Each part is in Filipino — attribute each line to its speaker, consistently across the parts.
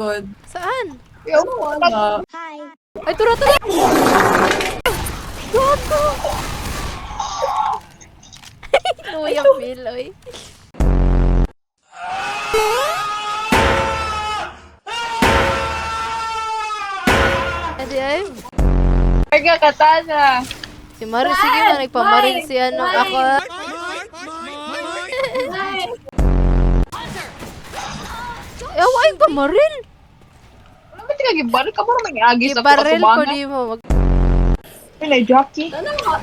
Speaker 1: God.
Speaker 2: Saan?
Speaker 3: Yo,
Speaker 1: Wala.
Speaker 2: Ay, tura, tura! Gato! Luwi ang Piloy. Adi ay,
Speaker 3: Marga katana.
Speaker 2: si Marin, sige mo, nagpamarin si ano, ako. Ewa, ay pamarin!
Speaker 3: Ano ba tika gibaril ka para mag-agi sa
Speaker 2: Ibaril ko
Speaker 3: kasubanan?
Speaker 2: di mo. Mag
Speaker 3: Pinay jockey.
Speaker 1: Ano nga?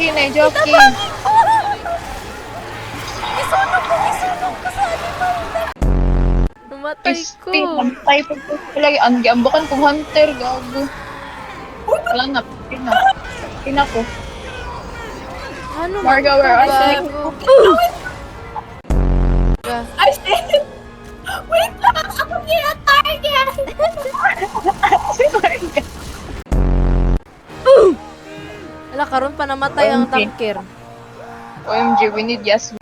Speaker 3: Pinay jockey.
Speaker 2: Isunog ko, isunog ko sa animal na. Namatay ko.
Speaker 3: Hantay pa po. Lagi, ang kong hunter, gago. Wala na, pina. Pina ko.
Speaker 2: Ano
Speaker 3: Marga, where are you?
Speaker 2: Ala, karon pa namatay ang tanker.
Speaker 3: OMG, we need Yasmin.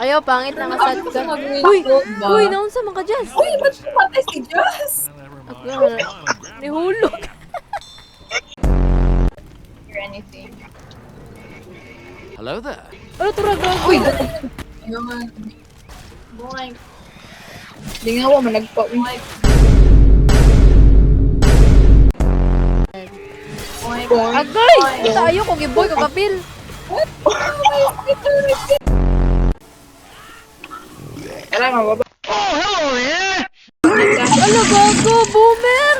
Speaker 2: Ayaw, pangit na masad
Speaker 1: Ako
Speaker 2: ka. Uy! Uy, naun sa mga jazz.
Speaker 1: Uy, ba't pumatay si Jess?
Speaker 2: Ako na. Nihulog.
Speaker 3: Or anything.
Speaker 4: Hello there.
Speaker 2: Ano, tura gago?
Speaker 3: Uy,
Speaker 1: Naman. Boing.
Speaker 3: di nga ako managpa. Uy, boy.
Speaker 2: Agay! Tayo kung iboy ko kapil.
Speaker 3: Wala, mababa.
Speaker 2: Ano, gago? Boomer!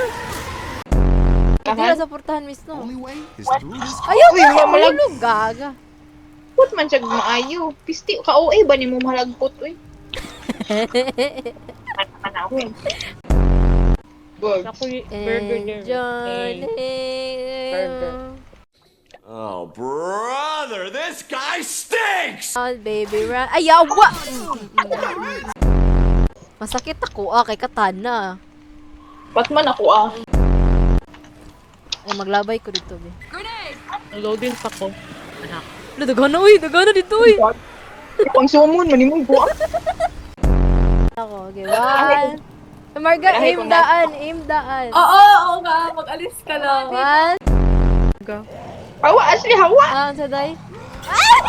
Speaker 2: Hindi na supportahan,
Speaker 4: this.
Speaker 2: Ayaw ka!
Speaker 3: mamalag-
Speaker 2: Mahulog, gaga.
Speaker 3: Put man siya maayo. Pisti, ka-OA ba ni mo malagpot, uy? Manawin. Good.
Speaker 2: Johnny.
Speaker 4: Oh, brother, this guy stinks!
Speaker 2: Oh, baby run. Ay, yawa! Masakit ako ah, kay Katana.
Speaker 3: Ba't man ako ah?
Speaker 2: Ay, maglabay ko dito, be.
Speaker 3: Loading pa ko.
Speaker 2: Ano, dagana, uy! Dagana dito, uy!
Speaker 3: Pang sumon, manimong ko ah.
Speaker 2: Ako, okay, one. Marga,
Speaker 3: Ay,
Speaker 2: aim daan, aim daan.
Speaker 1: Oo, oo nga. Mag-alis ka lang.
Speaker 2: One.
Speaker 3: Hawa, Ashley, hawa!
Speaker 2: Ah, sa day. Ah!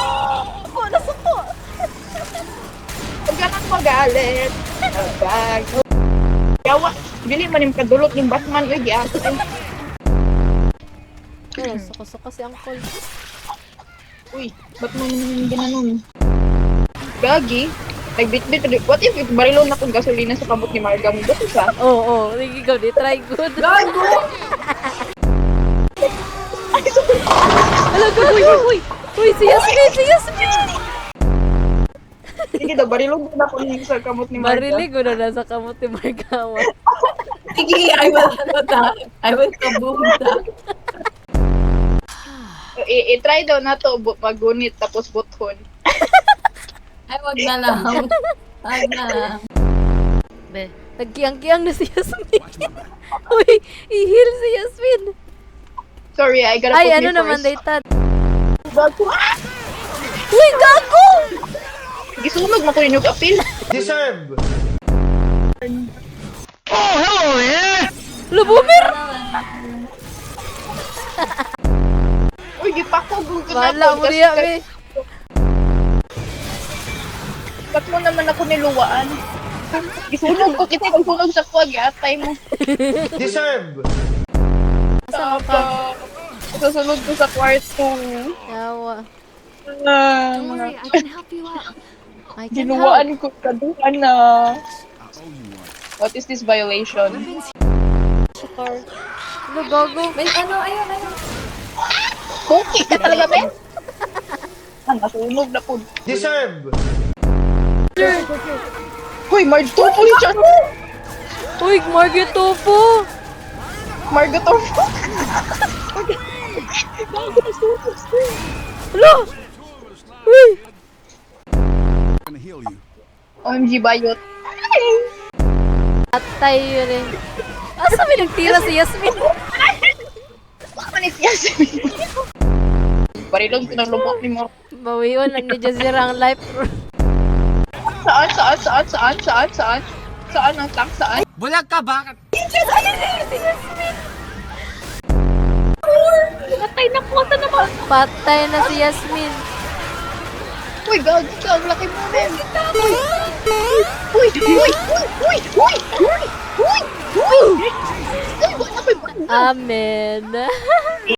Speaker 2: Ako, nasuko!
Speaker 3: Huwag ka nang magalit. Bag. Yawa, dili man yung kadulot ng Batman, uy, giatay.
Speaker 2: Oh, suko-suko si Uncle.
Speaker 3: Uy, ba't mo naman ginanon? Gagi, nagbitbit. What if barilon na kong gasolina sa kamot ni Marga mo? Ba't isa?
Speaker 2: Oo, oh, oh. Sige, go, di try good.
Speaker 1: Gago!
Speaker 2: uy, uy, uy! Uy, si Yasmin, si Yasmin!
Speaker 3: Sige daw, barilon na ako niya sa kamot ni Marga.
Speaker 2: Marilig ko na nasa kamot ni Margawa.
Speaker 1: Sige, I will ano. I will kaboom that.
Speaker 3: I- I-try daw na to, bu- magunit, tapos buthon.
Speaker 1: Ay, wag na lang. Wag na lang.
Speaker 2: Be, nagkiyang-kiyang na si Yasmin. uy, i-heal si Yasmin.
Speaker 3: Sorry, I gotta
Speaker 2: Ay,
Speaker 3: put
Speaker 2: ano
Speaker 3: me
Speaker 2: naman,
Speaker 3: first.
Speaker 2: Daytan?
Speaker 3: Gago, ah!
Speaker 2: Uy, gago!
Speaker 3: Gisunog mo ko yung appeal.
Speaker 4: Deserve!
Speaker 2: Lubumer!
Speaker 3: Uy, gipako, gusto na
Speaker 2: Wala mo niya, be.
Speaker 3: Ba't mo naman ako niluwaan? Gisunog ko kita, gisunog sa kuwag, atay mo.
Speaker 4: Deserve!
Speaker 2: Ka?
Speaker 3: Susunod ko sa kwarto.
Speaker 2: Yawa.
Speaker 3: Ah,
Speaker 2: I can help.
Speaker 3: Ginuwaan ko kaduhan na. What is this violation?
Speaker 2: Ano, gago?
Speaker 1: May ano, ayun, ayun.
Speaker 3: Cookie ka talaga, Ben? Ah, nasunog na po.
Speaker 4: Deserve!
Speaker 3: Uy, Marge Topo yung chan!
Speaker 2: Uy, Margaret Topo!
Speaker 3: Marga Topo!
Speaker 2: Hala! Uy!
Speaker 3: OMG, bayot.
Speaker 2: Atay yun eh. Asa may nagtira si Yasmin?
Speaker 3: Baka ni Yasmin. Barilog ko ng lumot ni mo.
Speaker 2: Bawiwan lang ni Jazira ang life.
Speaker 3: Saan, saan, saan, saan, saan, saan? Saan ang tank? Saan?
Speaker 5: Bulag ka ba?
Speaker 3: Patay na kota naman.
Speaker 2: Patay na si Yasmin.
Speaker 3: Uy, gag, ang laki mo nun. Uy, uy, uy, uy, uy, uy, uy, uy.
Speaker 2: Amen.